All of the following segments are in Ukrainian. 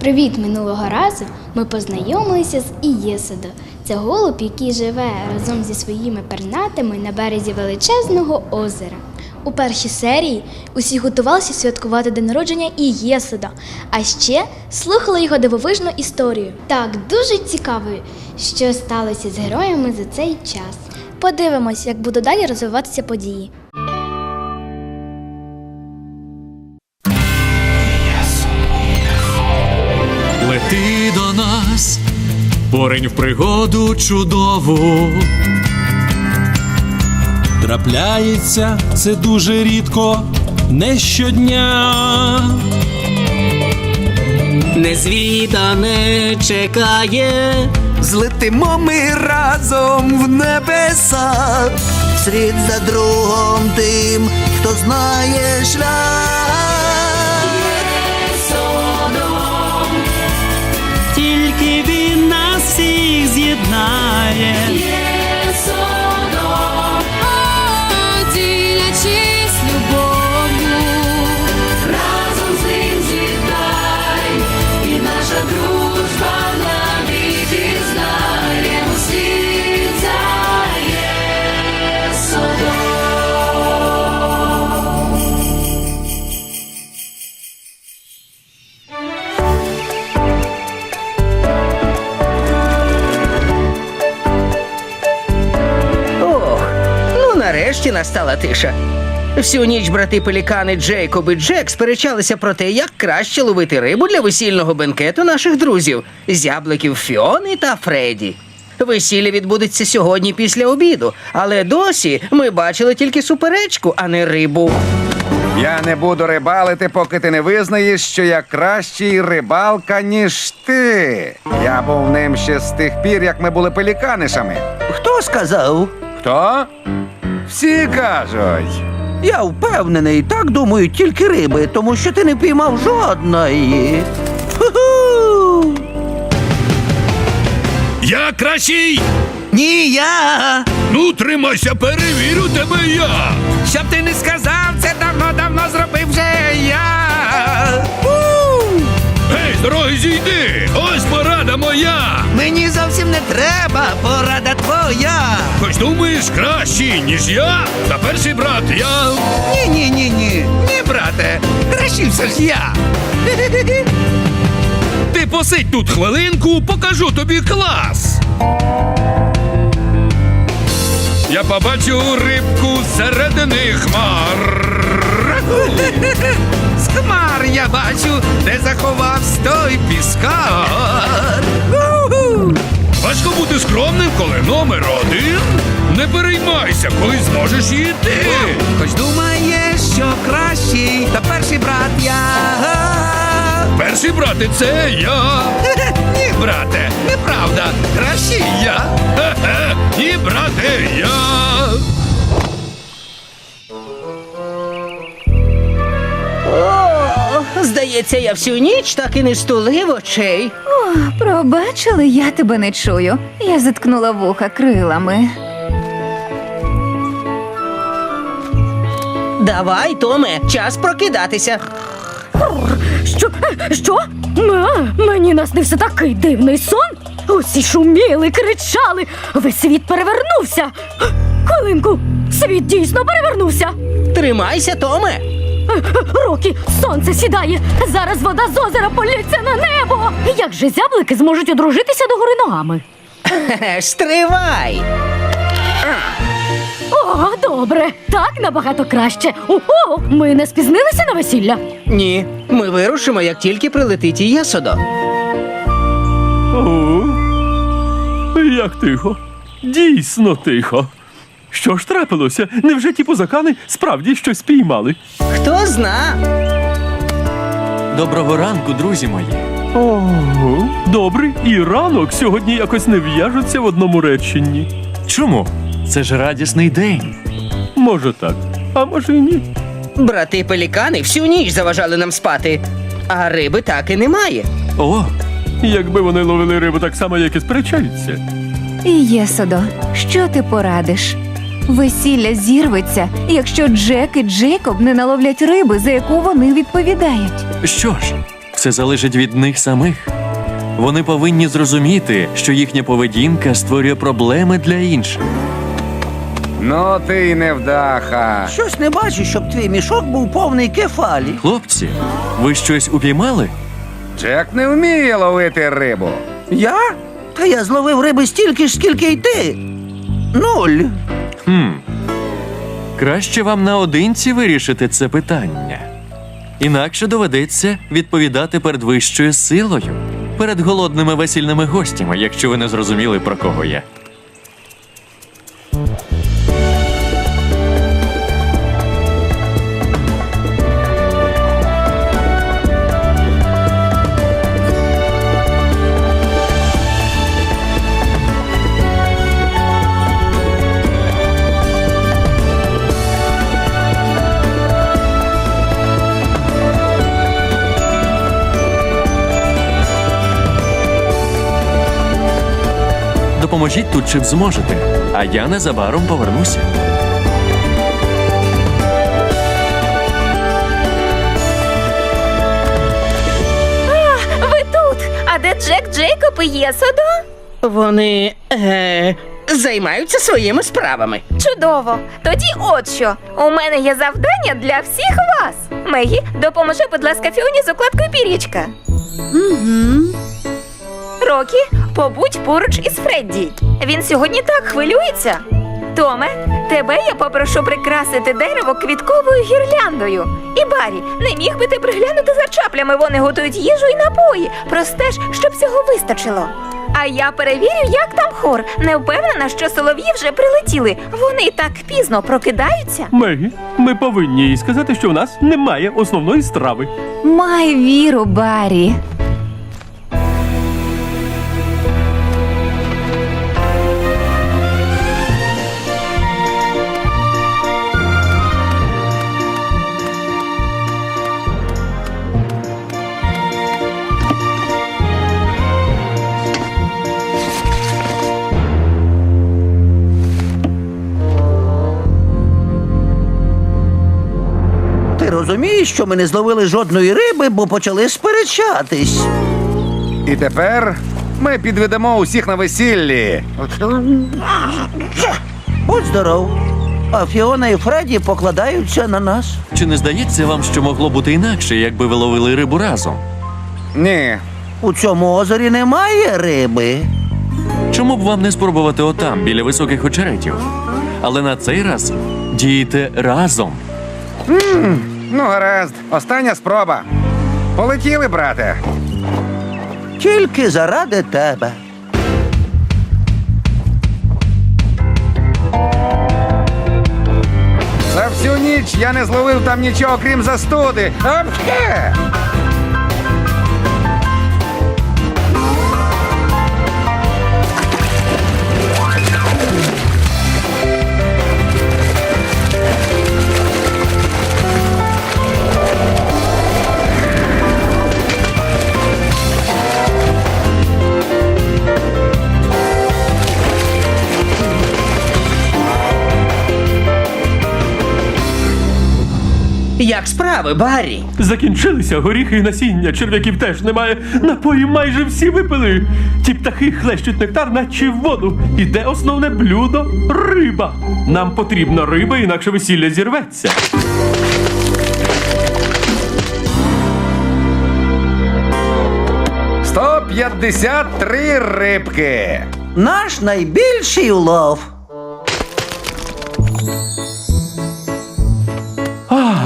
Привіт! Минулого разу ми познайомилися з Ієсодо. Це голуб, який живе разом зі своїми пернатами на березі величезного озера. У першій серії усі готувалися святкувати день народження Ієсода, а ще слухали його дивовижну історію. Так, дуже цікаво, що сталося з героями за цей час. Подивимось, як будуть далі розвиватися події. Поринь в пригоду чудову. Трапляється це дуже рідко, не щодня. Незвідане чекає, Злетимо ми разом в небеса, вслід за другом тим, хто знає шлях. Нарешті настала тиша. Всю ніч брати пелікани Джейкоб і Джек сперечалися про те, як краще ловити рибу для весільного бенкету наших друзів зябликів Фіони та Фредді. Весілля відбудеться сьогодні після обіду, але досі ми бачили тільки суперечку, а не рибу. Я не буду рибалити, поки ти не визнаєш, що я кращий рибалка, ніж ти. Я був ним ще з тих пір, як ми були пеліканишами. Хто сказав? Хто? Всі кажуть. Я впевнений, так думають тільки риби, тому що ти не піймав жодної. Ху-ху! Я кращий! Ні, я. Ну, тримайся, перевірю тебе я! Щоб ти не сказав, це давно-давно зробив вже я. Гей, дороги зійди! Ось порада моя! Мені зовсім не треба, порада твоя. Хоч думаєш кращий, ніж я? Та перший брат я. Ні, ні, ні, ні. Ні, брате. Краще все ж я. Ти посидь тут хвилинку, покажу тобі клас. Я побачу рибку середини хмар. З хмар я бачу, де заховався той піскар. Номер один. Не переймайся, коли зможеш йти. Хоч думає, що кращий, та перший брат я. Перший брате, це я. Ні, брате, неправда. Кращий я. Ні, брате, я. О, здається, я всю ніч так і не стулив очей. Пробачили, я тебе не чую. Я заткнула вуха крилами. Давай, Томе, час прокидатися. Що? Що? А, мені наснився такий дивний сон. Усі шуміли, кричали. Весь світ перевернувся. Хвилинку, світ дійсно перевернувся. Тримайся, Томе. Рокі, сонце сідає. Зараз вода з озера полється на небо. Як же зяблики зможуть одружитися до гори ногами? Стривай. О, добре, так набагато краще. Ого, ми не спізнилися на весілля. Ні, ми вирушимо, як тільки прилетить Єсодо. О, як тихо. Дійсно тихо. Що ж трапилося? Невже ті позакани справді щось піймали? Хто зна? Доброго ранку, друзі мої. Ого, добре, і ранок сьогодні якось не в'яжуться в одному реченні. Чому? Це ж радісний день. Може так, а може й ні. Брати пелікани всю ніч заважали нам спати, а риби так і немає. О, Якби вони ловили рибу так само, як і сперечаються. Єсодо, що ти порадиш? Весілля зірветься, якщо Джек і Джейкоб не наловлять риби, за яку вони відповідають. що ж, Все залежить від них самих. Вони повинні зрозуміти, що їхня поведінка створює проблеми для інших. Ну ти й невдаха. Щось не бачу, щоб твій мішок був повний кефалі. Хлопці, ви щось упіймали? Джек не вміє ловити рибу. Я? Та я зловив риби стільки ж, скільки й ти. Нуль. Хм. Краще вам наодинці вирішити це питання. Інакше доведеться відповідати перед вищою силою, перед голодними весільними гостями, якщо ви не зрозуміли, про кого я. Допоможіть тут, чим зможете, а я незабаром повернуся. Ви тут! А де Джек Джейкоб і Єсодо? Вони е, займаються своїми справами. Чудово! Тоді от що. У мене є завдання для всіх вас. Мегі, допоможи, будь ласка, Фіоні з укладкою пір'ячка. Угу. Рокі, побудь поруч із Фредді. Він сьогодні так хвилюється. Томе, тебе я попрошу прикрасити дерево квітковою гірляндою. І Барі, не міг би ти приглянути за чаплями, вони готують їжу і напої. Простеж, щоб всього вистачило. А я перевірю, як там хор. Не впевнена, що солов'ї вже прилетіли. Вони так пізно прокидаються. Мегі, ми повинні їй сказати, що в нас немає основної страви. Май віру, Барі. Ти що ми не зловили жодної риби, бо почали сперечатись. І тепер ми підведемо усіх на весіллі. Будь здоров. А Фіона і Фредді покладаються на нас. Чи не здається вам, що могло бути інакше, якби ви ловили рибу разом? Ні. У цьому озері немає риби. Чому б вам не спробувати отам, біля високих очеретів? Але на цей раз дійте разом. Ну, гаразд, остання спроба. Полетіли, брате. Тільки заради тебе. За всю ніч я не зловив там нічого, крім застуди. Апхе! Справи, Баррі? Закінчилися горіхи і насіння, черв'яків теж немає. Напої майже всі випили. Ті птахи хлещуть нектар, наче в воду. Іде основне блюдо риба. Нам потрібна риба, інакше весілля зірветься. Сто п'ятдесят три рибки. Наш найбільший улов.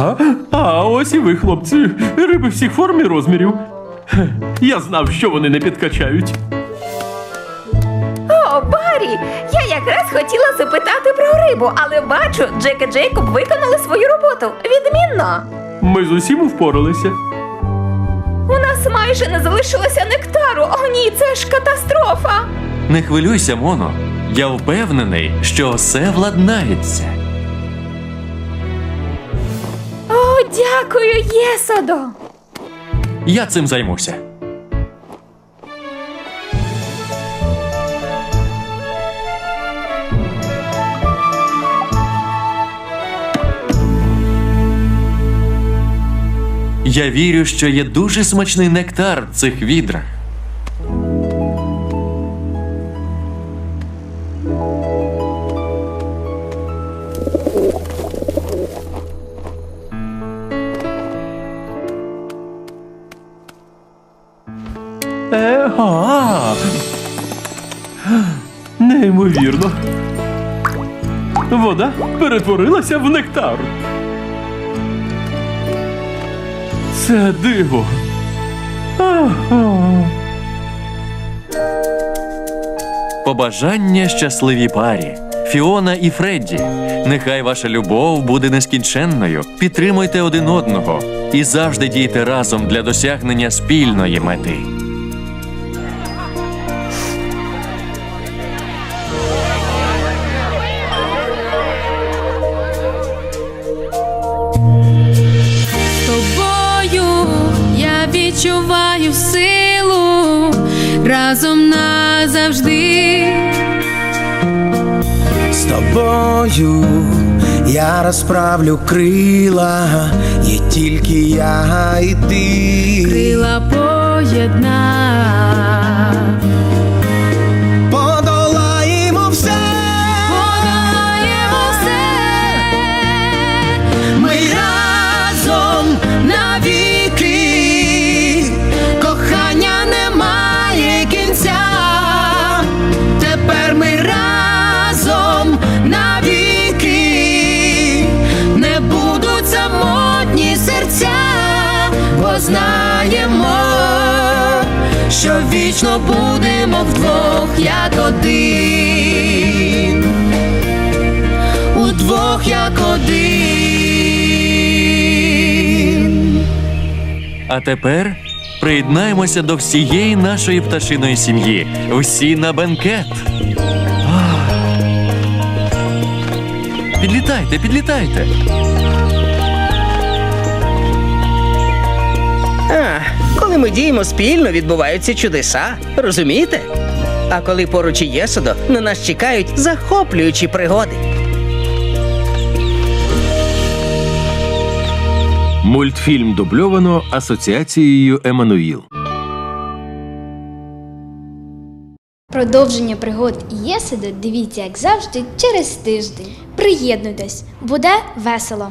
Ага, а ось і ви, хлопці. Риби всіх форм і розмірів. Хе, Я знав, що вони не підкачають. О, Барі! Я якраз хотіла запитати про рибу, але бачу, Джек і Джейкоб виконали свою роботу. Відмінно. Ми з усім впоралися. У нас майже не залишилося нектару. О, ні, це ж катастрофа. Не хвилюйся, Моно. Я впевнений, що все владнається. Дякую, Єсадо! Я цим займуся. Я вірю, що є дуже смачний нектар в цих відрах. Неймовірно. Вода перетворилася в нектар. Це диво. Побажання щасливій парі. Фіона і Фредді. Нехай ваша любов буде нескінченною. Підтримуйте один одного і завжди дійте разом для досягнення спільної мети. Разом назавжди. З тобою я розправлю крила, є тільки я і ти. Крила поєднав. Вічно будемо вдвох, як один. Удвох як один. А тепер приєднаємося до всієї нашої пташиної сім'ї. Всі на бенкет. Підлітайте, підлітайте. Коли ми діємо спільно, відбуваються чудеса. Розумієте? А коли поруч і Єсодо, на нас чекають захоплюючі пригоди. Мультфільм дубльовано Асоціацією Еммануїл. Продовження пригод Єседа дивіться, як завжди, через тиждень. Приєднуйтесь, буде весело.